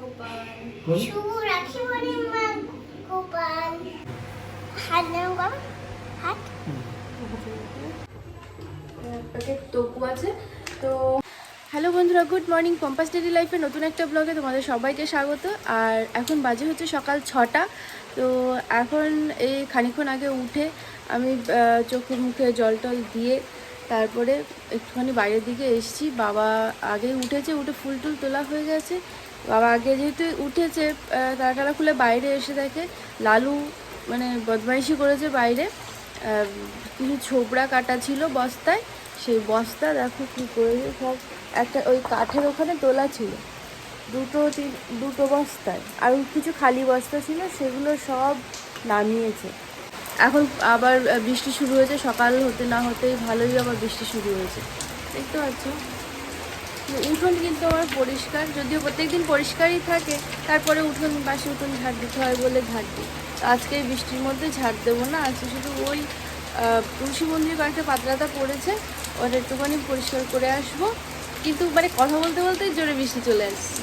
গোপাল। বল। শুভ রাখি পূর্ণিমা গোপাল। হাত নাম কর হাত। তপু আছে। তো হ্যালো বন্ধুরা গুড মর্নিং পম্পাস ডেলি লাইফে নতুন একটা ব্লগে তোমাদের সবাইকে স্বাগত। আর এখন বাজে হচ্ছে সকাল ছটা। তো এখন এই খানিক্ষণ আগে উঠে আমি চোখে মুখে জল টল দিয়ে তারপরে একটুখানি বাইরের দিকে এসেছি। বাবা আগে উঠেছে উঠে ফুল টুল তোলা হয়ে গেছে। বাবা আগে যেহেতু উঠেছে আহ, খুলে বাইরে এসে দেখে লালু মানে বদমাইশি করেছে বাইরে। কিছু ছোবড়া কাটা ছিল বস্তায় সেই বস্তা দেখো কী করেছে সব একটা ওই কাঠের ওখানে তোলা ছিল। দুটো তিন দুটো বস্তায়। আর কিছু খালি বস্তা ছিল সেগুলো সব নামিয়েছে। এখন আবার বৃষ্টি শুরু হয়েছে সকাল হতে না হতেই ভালোই আবার বৃষ্টি শুরু হয়েছে। দেখতে পাচ্ছ? উঠোন কিন্তু আমার পরিষ্কার, যদিও প্রত্যেকদিন পরিষ্কারই থাকে, তারপরে উঠোন বাসি উঠোন ঝাড় দিতে হয় বলে ঝাড় দিই। তো আজকে বৃষ্টির মধ্যে ঝাড় দেবো না, আজকে শুধু ওই তুলসী মন্দিরে কয়েকটা পাতলাতা পড়েছে, ওটা একটুখানি পরিষ্কার করে আসব। কিন্তু মানে কথা বলতে বলতেই জোরে বৃষ্টি চলে আসছে।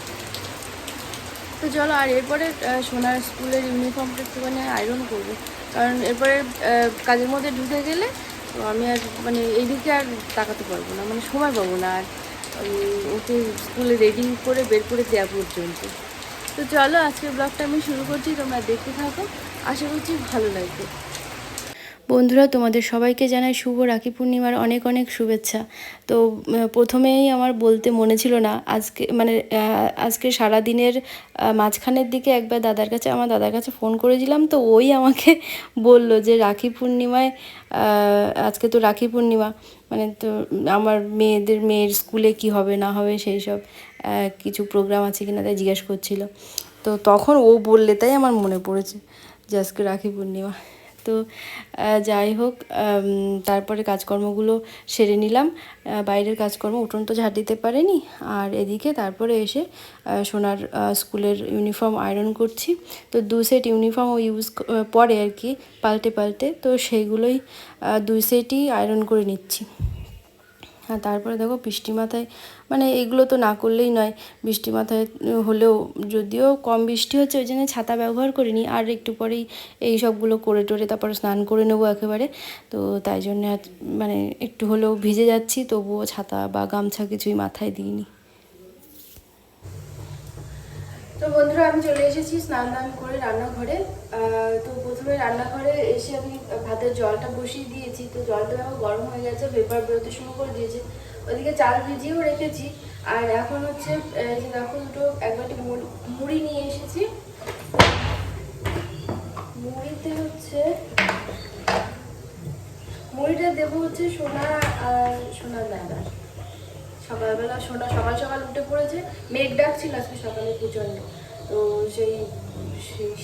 তো চলো, আর এরপরে সোনার স্কুলের ইউনিফর্মটা একটুখানি আয়রন করব। কারণ এরপরে কাজের মধ্যে ঢুকে গেলে, তো আমি আর মানে এইদিকে আর তাকাতে পারব না মানে সময় পাবো না আর। ওকে স্কুলে রেডি করে বের করে দেওয়া পর্যন্ত। তো চলো আজকের ব্লগটা আমি শুরু করছি, তোমরা দেখতে থাকো। আশা করছি ভালো লাগবে। বন্ধুরা, তোমাদের সবাইকে জানাই শুভ রাখি পূর্ণিমার অনেক অনেক শুভেচ্ছা। তো প্রথমেই আমার বলতে মনে ছিল না, আজকে মানে আজকে সারা দিনের মাঝখানের দিকে একবার দাদার কাছে, আমার দাদার কাছে ফোন করেছিলাম, তো ওই আমাকে বলল যে, রাখি পূর্ণিমায় আজকে তো রাখি পূর্ণিমা মানে তো আমার মেয়েদের, মেয়ের স্কুলে কি হবে, না হবে, সেই সব কিছু প্রোগ্রাম আছে কিনা তাই জিজ্ঞেস করছিল। তো তখন ও বললে তাই আমার মনে পড়েছে যে, আজকে রাখি পূর্ণিমা। তো যাই হোক তারপরে কাজকর্মগুলো সেরে নিলাম। বাইরের কাজকর্ম উঠোন তো ঝাড় দিতে পারেনি। আর এদিকে তারপরে এসে সোনার স্কুলের ইউনিফর্ম আয়রন করছি। তো দু সেট ইউনিফর্ম ও ইউজ পরে আর কি, পাল্টে পাল্টে। তো সেইগুলোই দুই সেটই আয়রন করে নিচ্ছি। হ্যাঁ তারপরে দেখো বৃষ্টি মাথায় মানে এগুলো তো না করলেই নয়। বৃষ্টি মাথায় হলেও যদিও কম বৃষ্টি হচ্ছে, ওই জন্য ছাতা ব্যবহার করিনি। আর একটু পরেই এই সবগুলো করে টোরে তারপরে স্নান করে নেব একেবারে। তো তাই জন্য মানে একটু হলেও ভিজে যাচ্ছি, তবুও ছাতা বা গামছা কিছুই মাথায় দিইনি। তো বন্ধুরা, আমি চলে এসেছি স্নান দান করে রান্নাঘরে। তো প্রথমে রান্নাঘরে এসে আমি ভাতের জলটা বসিয়ে দিয়েছি। তো জলটা দেখো গরম হয়ে গেছে ভেপার বেরোতে শুরু করে দিয়েছে। ওদিকে চাল ভিজিয়েও রেখেছি। আর এখন হচ্ছে দেখো দুটো, এক বাটি মুড়ি- নিয়ে এসেছি। মুড়িতে হচ্ছে, মুড়িটা দেবো হচ্ছে সোনা সোনার দাদা সকালবেলা সোনা, সকাল সকাল উঠে পড়েছে। মেঘ ডাকছিল আজকে সকালে প্রচণ্ড। তো সেই,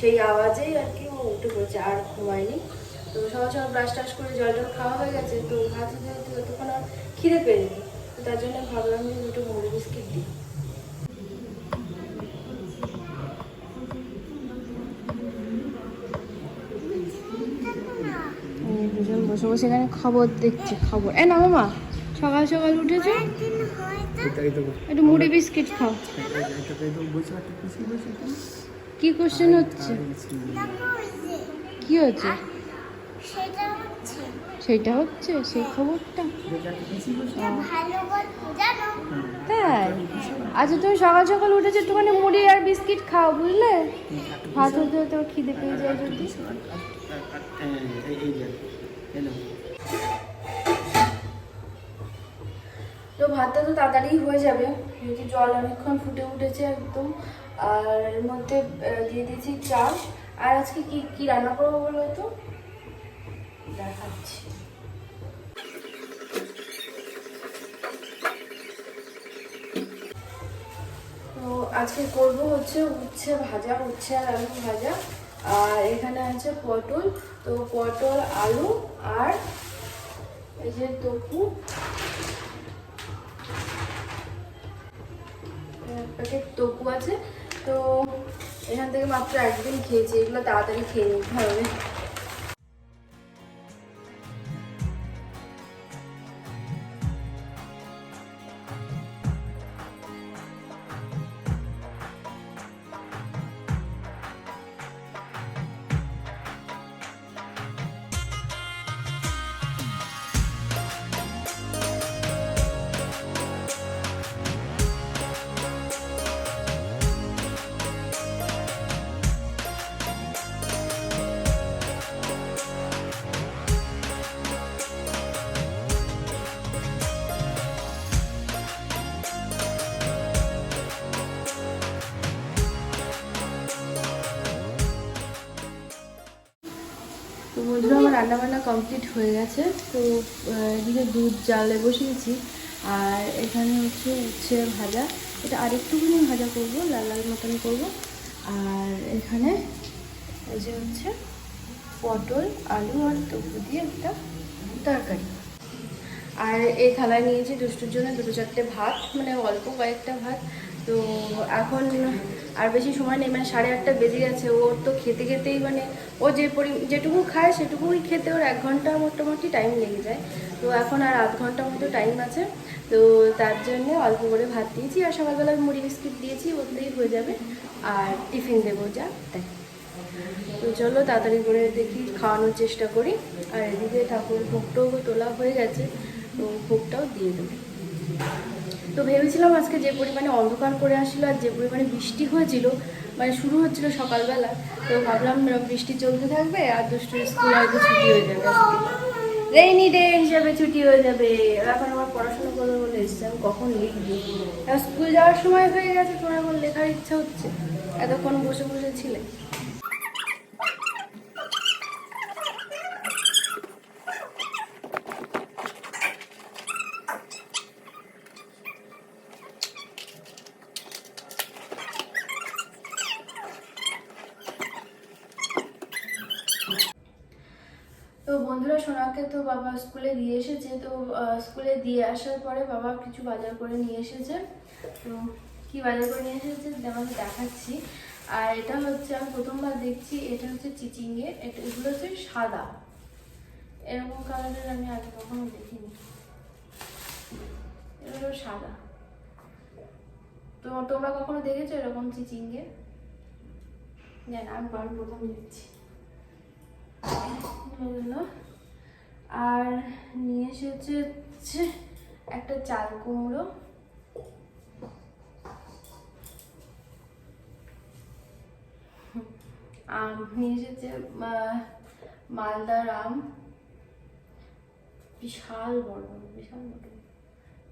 সেই- আওয়াজেই আর কি ও উঠে পড়েছে, আর ঘুমায়নি। তো সকাল সকাল ব্রাশ টাশ করে জল টল খাওয়া হয়ে গেছে, তো ভাত যেহেতু এতক্ষণ আর খিদে পেরেনি তো তার জন্য ভাবলাম যে দুটো মুড়ি বিস্কিট দিই। বসে বসে এখানে খবর দেখছি, খবর। এ না, মামা! সকাল সকাল উঠেছো? একটু মুড়ি বিস্কিট খাও। কি কোশ্চেন হচ্ছে? কি হচ্ছে? সেটা হচ্ছে। সেই খবরটা। তাই? আচ্ছা তুমি সকাল সকাল উঠেছো একটুখানি মুড়ি আর বিস্কিট খাও বুঝলে? ভাত হতে হতে খিদে পেয়ে যায় যদি। তো ভাতটা তো তাড়াতাড়ি হয়ে যাবে। যেহেতু জল অনেকক্ষণ ফুটে উঠেছে একদম। আর এর মধ্যে দিয়ে দিয়েছি চাল। আর আজকে কি কি রান্না করব বলো তো? দেখাচ্ছি। তো আজকে করব হচ্ছে উচ্ছে ভাজা, উচ্ছে আর আলু ভাজা। আর এখানে আছে পটল। তো পটল, আলু আর এই যে টপু প্যাকেট তপু আছে। তো এখান থেকে মাত্র একদিন খেয়েছি এগুলো তাড়াতাড়ি খেয়ে নিতে হবে। রান্নাবান্না কমপ্লিট হয়ে গেছে। তো এদিকে দুধ জালে বসিয়েছি। আর এখানে হচ্ছে উচ্ছে ভাজা। এটা আরেকটুখানি ভাজা করব, লাল লাল মতন করব। আর এখানে এই যে হচ্ছে পটল, আলু আর টুকু দিয়ে একটা তরকারি। আর এই থালায় নিয়েছি দুষ্টুর জন্য দুটো চারটে ভাত মানে অল্প কয়েকটা ভাত। তো এখন আর বেশি সময় নেই মানে সাড়ে আটটা বেজে গেছে, ওর তো খেতে খেতেই মানে ও যে পরি যেটুকু খায় সেটুকুই খেতে ওর এক ঘণ্টা মোটামুটি টাইম লেগে যায়। তো এখন আর আধ ঘণ্টা মতো টাইম আছে, তো তার জন্য অল্প করে ভাত দিয়েছি আর সকালবেলা মুড়ি বিস্কিট দিয়েছি ওতেই হয়ে যাবে। আর টিফিন দেবো যা, তাই। তো চলো তাড়াতাড়ি করে দেখি, খাওয়ানোর চেষ্টা করি। আর এদিকে ঠাকুর ভোগটাও তোলা হয়ে গেছে, তো ভোগটাও দিয়ে দেবো। তো ভেবেছিলাম আজকে যে পরিমাণে অন্ধকার করে আসলো আর যে পরিমাণে বৃষ্টি হয়েছিল মানে শুরু হচ্ছিল সকালবেলা, তো ভাবলাম বৃষ্টি চলতে থাকবে আর দুষ্টুর স্কুল হয়তো ছুটি হয়ে যাবে। রেইনি ডে হিসাবে ছুটি হয়ে যাবে। এখন আমার পড়াশোনা করব বলে এসছে, আমি কখন লিখব? স্কুল যাওয়ার সময় হয়ে গেছে তোমার এখন লেখার ইচ্ছা হচ্ছে? এতক্ষণ বসে বসে ছিলে তো বন্ধুরা সোনাকে তো বাবা স্কুলে দিয়ে এসেছে, তো স্কুলে দিয়ে আসার পরে বাবা কিছু বাজার করে নিয়ে এসেছে। তো, কি বাজার করে নিয়ে এসেছে আমাকে দেখাচ্ছি। আর এটা হচ্ছে, আমি প্রথমবার দেখছি, এটা হচ্ছে চিচিঙ্গে, এটা, এগুলো হচ্ছে সাদা। এরকম কালারের আমি আগে কখনো দেখিনি। এগুলো সাদা। তো, তোমরা কখনো দেখেছ এরকম চিচিঙ্গে? জানি আমি প্রথম দেখছি। আর নিয়ে এসেছে হচ্ছে একটা চাল কুমড়ো। আম, নিয়ে এসেছে মালদার আম। বিশাল বড় বিশাল বড়।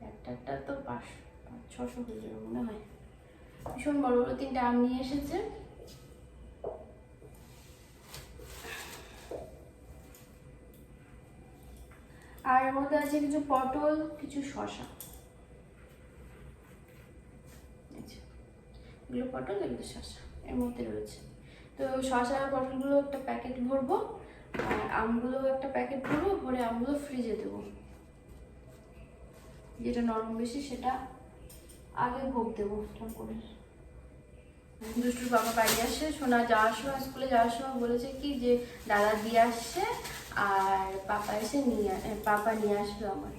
একটা একটা তো পাঁচ পাঁচ, ছশো যাবে মনে হয়। ভীষণ বড় বড় তিনটে আম নিয়ে এসেছে। আর এর মধ্যে আছে কিছু পটল কিছু যে, এগুলো পটল এগুলো শসা এর মধ্যে রয়েছে। তো আর পটলগুলো একটা প্যাকেট ভরবো আর আমগুলো একটা প্যাকেট ভরবো ভরে আমগুলো ফ্রিজে দেবো। যেটা নরম বেশি সেটা আগে ভোগ দেবো ঠাকুরের দুষ্টুর বাবা বাড়ি আসে সোনা যাওয়ার সময় স্কুলে যাওয়ার সময় বলেছে কি যে দাদা দিয়ে আসছে আর পাপা এসে নিয়ে পাপা নিয়ে আসবে আমার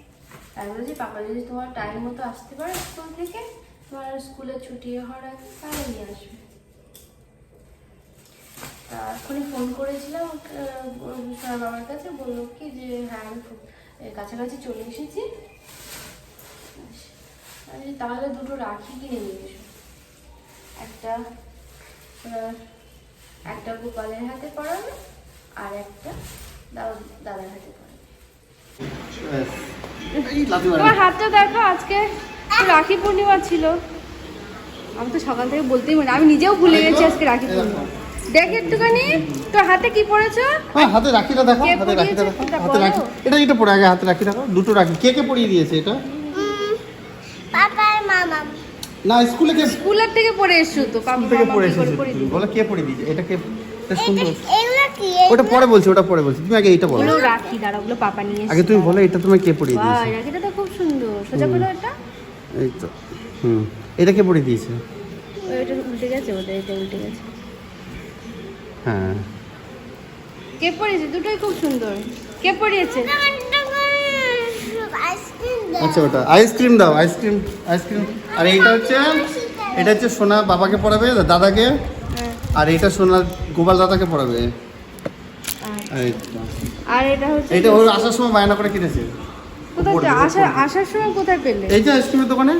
আর বলছি, পাপা, যদি তোমার টাইম মতো আসতে পারে স্কুল থেকে, তোমার স্কুলে ছুটি হওয়ার আগে তাহলে নিয়ে আসবে। এক্ষুনি ফোন করেছিলাম বাবার কাছে, বলল কি যে হ্যাঁ আমি কাছাকাছি চলে এসেছি। তাহলে দুটো রাখি কিনে নিয়ে এসো। একটা একটা গোপালের হাতে পড়াবে আর একটা দাদার হাতে। তোমার হাতটা দেখো আজকে রাখি পূর্ণিমা ছিল। আমি তো সকাল থেকে বলতেই পারি আমি নিজেও ভুলে গেছি আজকে রাখি পূর্ণিমা। দেখ। একটুখানি তোর হাতে কি পড়েছো? হ্যাঁ হাতে রাখিটা দেখো হাতে রাখিটা দেখো। হাতে রাখি এটা এটা পড়ে আগে হাতে রাখি দেখো। দুটো রাখি। কে কে পড়িয়ে দিয়েছে এটা? পাপার মামা না স্কুলে কে স্কুলের থেকে পড়ে এসছো তো স্কুল থেকে পড়ে এসেছে। বলে কে পড়িয়ে দিয়েছে? এটা কে এটা সুন্দর। ওটা পরে বলছি ওটা পরে বলছি। তুমি আগে এটা বলো। ওগুলো রাখি দাঁড়া ওগুলো পাপা নিয়ে আগে তুমি বলো এটা তোমায় কে বাহ দিয়েছে? রাখিটা তো খুব সুন্দর। সোজা করো এটা। এই তো হুম। এটা কে পড়িয়ে দিয়েছে? ওইটা উল্টে গেছে ওটা এটা উল্টে গেছে। হ্যাঁ। কে পড়িয়েছে দুটোই খুব সুন্দর। কে আইসক্রিম আচ্ছা ওটা। আইসক্রিম দাও আইসক্রিম আইসক্রিম। আর এইটা হচ্ছে এটা হচ্ছে সোনা বাবাকে পড়াবে দাদাকে। হ্যাঁ। আর এটা সোনা গোপাল দাদাকে পড়াবে। আর- এটা হচ্ছে এইটা ওর আসার সময় বায়না করে কিনেছে কোথায় আসার আসার সময় কোথায় পেলে? এই যে আইসক্রিমের দোকানে?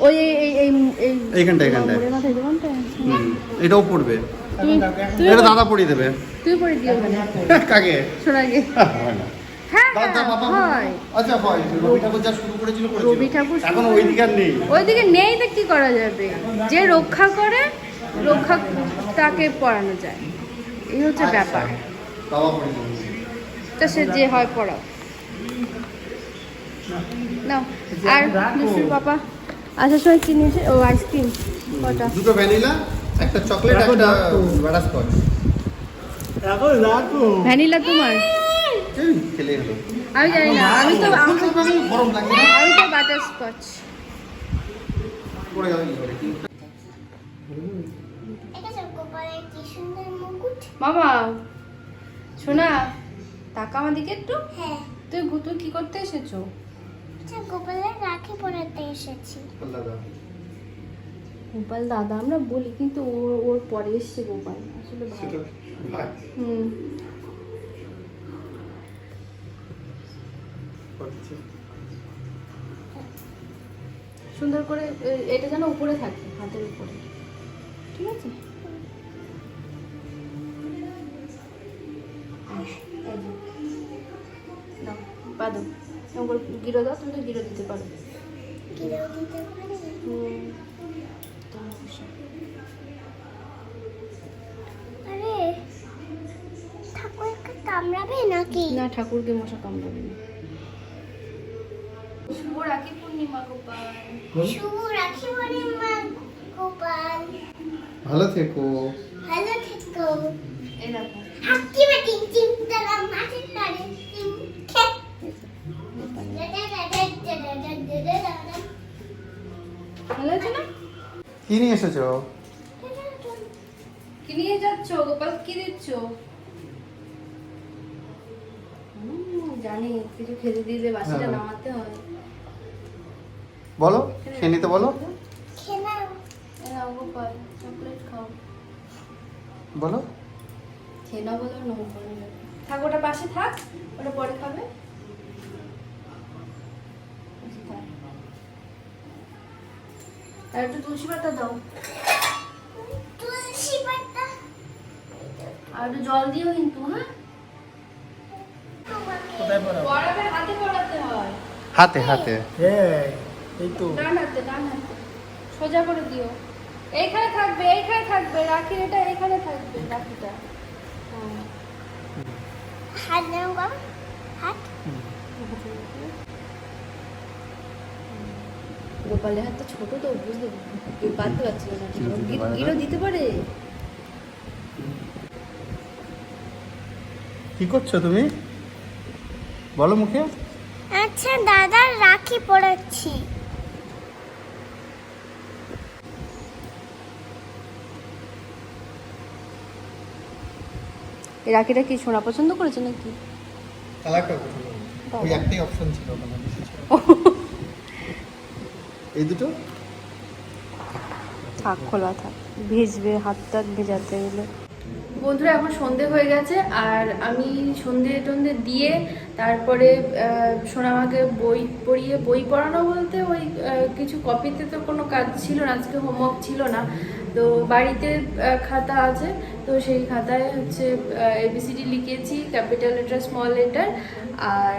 ওই এই এই এই এই এইখানটায়, এইখানটায়। মোড়ের মাথায় দোকানটায়? হুম, এটাও পড়বে। এটা দাদা পড়িয়ে দেবে। তুই পড়ে দিও কাকে? গে হ্যাঁ আচ্ছা ওইদিকে নেই তো কি করা যাবে? যে রক্ষা করে রক্ষা তাকে পড়ানো যায়। এই হচ্ছে ব্যাপার। বাবা পড়ে দেবে তো সে যে হয় পড়াও। নাও আর মিষ্টির পাপা আসার সময় কি নিয়েছে ও আইসক্রিম কটা? দুটো ভ্যানিলা একটা চকলেট একটা বাটারস্কচ রাখো রাখো। ভ্যানিলা তোমার? আমি জানি না আমি তো আমি তো গরম লাগবে না আমি তো বাটার স্কচ পড়ে যাবে কি করে? মামা শোনা টাকা আমার দিকে একটু? হ্যাঁ। তুই তুই কি করতে এসেছ? আচ্ছা গোপালের রাখি পরাতে এসেছি। গোপাল দাদা। আমরা বলি কিন্তু ওর ওর পরে এসছে গোপাল। আসলে হুম। সুন্দর করে এটা যেন উপরে থাকে হাতের উপরে। ঠিক আছে? এরকম করে গিরো দাও তুমি তো গিরো দিতে পারো। কিনেও হুম। আরে ঠাকুরকে কামড়াবে নাকি? না ঠাকুরকে মশা কামড়াবে না। শুভ রাখি পূর্ণিমা গোপাল। শুভ রাখি পূর্ণিমা গোপাল। ভালো থেকো। ভালো থেকো। তারা পারে ভালো হয়েছে না? কি নিয়ে এসেছ? কি নিয়ে যাচ্ছ? গোপাল কি দিচ্ছ? জানি কিছু খেতে দিলে বাসিটা হ্যাঁ। নামাতে হয় বলো খেয়ে নিতে বলো। বলো। খেয়ে বলো না থাক ওটা পাশে থাক ওটা পরে খাবে পাশে থাক। আর একটু তুলসী পাতা দাও। তুলসী পাতা? আর একটু জল দিও কিন্তু হ্যাঁ? হাতে পড়াতে হয়। হাতে হাতে। হ্যাঁ এই তো। ডান হাতে ডান হাতে। সোজা করে দিও। এইখানে থাকবে এইখানে থাকবে রাখির এটা এখানে থাকবে রাখিটা হ্যাঁ হাত গোপালের হাতটা ছোট তো বুঝতে পারতে পারছিল না। গিরো দিতে পারে? কি করছ তুমি? বলো মুখে। আচ্ছা দাদার রাখি পড়াচ্ছি এই রাখিটা কি সোনা পছন্দ করেছে নাকি? কালারটা ওই একটাই অপশন ছিল। এই দুটো? থাক খোলা থাক। ভিজবে হাত টাত ভেজাতে গেলে বন্ধুরা এখন সন্ধে হয়ে গেছে আর আমি সন্ধে টন্ধে দিয়ে তারপরে আহ, সোনামাকে বই পড়িয়ে বই পড়ানো বলতে ওই কিছু কপিতে তো কোনো কাজ ছিল না আজকে হোমওয়ার্ক ছিল না। তো বাড়িতে খাতা আছে। তো সেই খাতায় হচ্ছে এবিসিডি লিখেছি, ক্যাপিটাল লেটার, স্মল লেটার, আর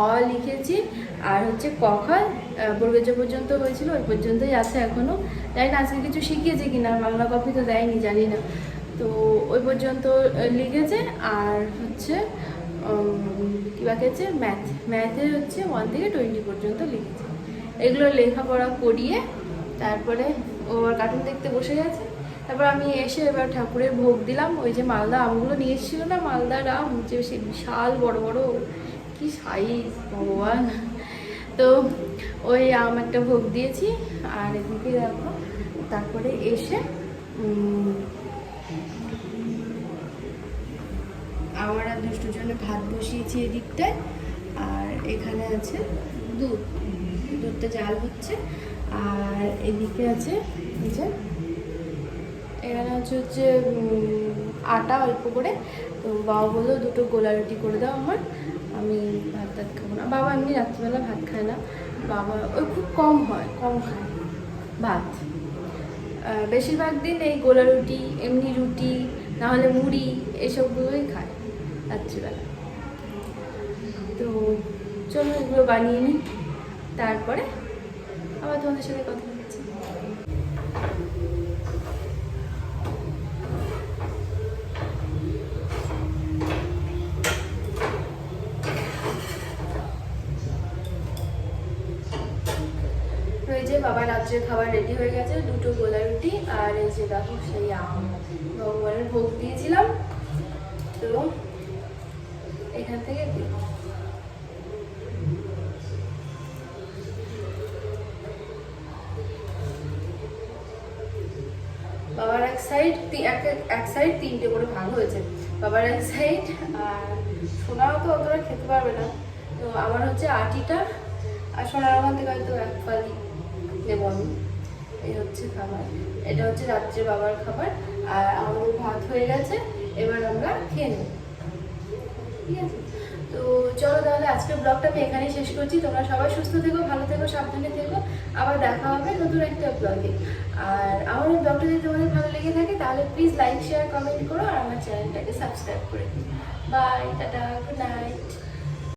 অ লিখেছি, আর হচ্ছে কখন বর্গজ পর্যন্ত হয়েছিল, ওই পর্যন্তই আছে এখনও জানি না আজকে কিছু শিখিয়েছে কিনা, বাংলা কপি তো দেয়নি, জানি না। তো ওই পর্যন্ত লিখেছে, আর হচ্ছে কি বাকি ম্যাথ। ম্যাথে হচ্ছে ওয়ান থেকে টোয়েন্টি পর্যন্ত লিখেছে। এগুলো লেখাপড়া করিয়ে, তারপরে ও আর কার্টুন দেখতে বসে গেছে। তারপর আমি এসে এবার ঠাকুরের ভোগ দিলাম। ওই যে মালদা আমগুলো নিয়ে এসেছিল না, মালদার আম, যে সে বিশাল বড় বড়, কি সাইজ ভগবান। তো ওই আম একটা ভোগ দিয়েছি, আর এদিকে দেখো, তারপরে এসে আমার আর দুষ্টুর জন্য ভাত বসিয়েছি এদিকটায়, আর এখানে আছে দুধ। দুধটা জাল হচ্ছে। আর এদিকে আছে এখানে হচ্ছে হচ্ছে আটা অল্প করে। তো বাবা বলল, দুটো গোলা রুটি করে দাও আমার, আমি ভাত টাত খাব না। বাবা এমনি রাত্রিবেলা ভাত খায় না। বাবা, ওই খুব কম হয়, কম খায় ভাত। বেশিরভাগ দিন এই গোলা রুটি, এমনি রুটি না হলে মুড়ি, এসবগুলোই খায় রাত্রিবেলা। তো চলো এগুলো বানিয়ে নিই, তারপরে আবার তোমাদের সাথে কথা বলছি। যে বাবা রাত্রের খাবার রেডি হয়ে গেছে, দুটো গোলা রুটি আর এই যে দেখো সেই আম। ভগবানের ভোগ দিয়েছিলাম। তো এখান থেকে সাইড তিনটে করে ভাগ হয়েছে। বাবার এক সাইড আর সোনাও তো অতটা খেতে পারবে না। তো আমার হচ্ছে আটিটা, আর সোনার ওখান থেকে হয়তো এক ফালি নেব আমি। এই হচ্ছে খাবার। এটা হচ্ছে রাত্রে বাবার খাবার। আর আমাদের ভাত হয়ে গেছে, এবার আমরা খেয়ে নেব। ঠিক আছে? তো চলো তাহলে আজকের ব্লগটা আমি এখানেই শেষ করছি। তোমরা সবাই সুস্থ থেকো, ভালো থেকো, সাবধানে থেকো। আবার দেখা হবে নতুন একটা ব্লগে আর আমার ব্লগটা যদি তোমাদের ভালো লেগে থাকে, তাহলে প্লিজ লাইক শেয়ার কমেন্ট করো আর আমার চ্যানেলটাকে সাবস্ক্রাইব করে দিও। By tata good night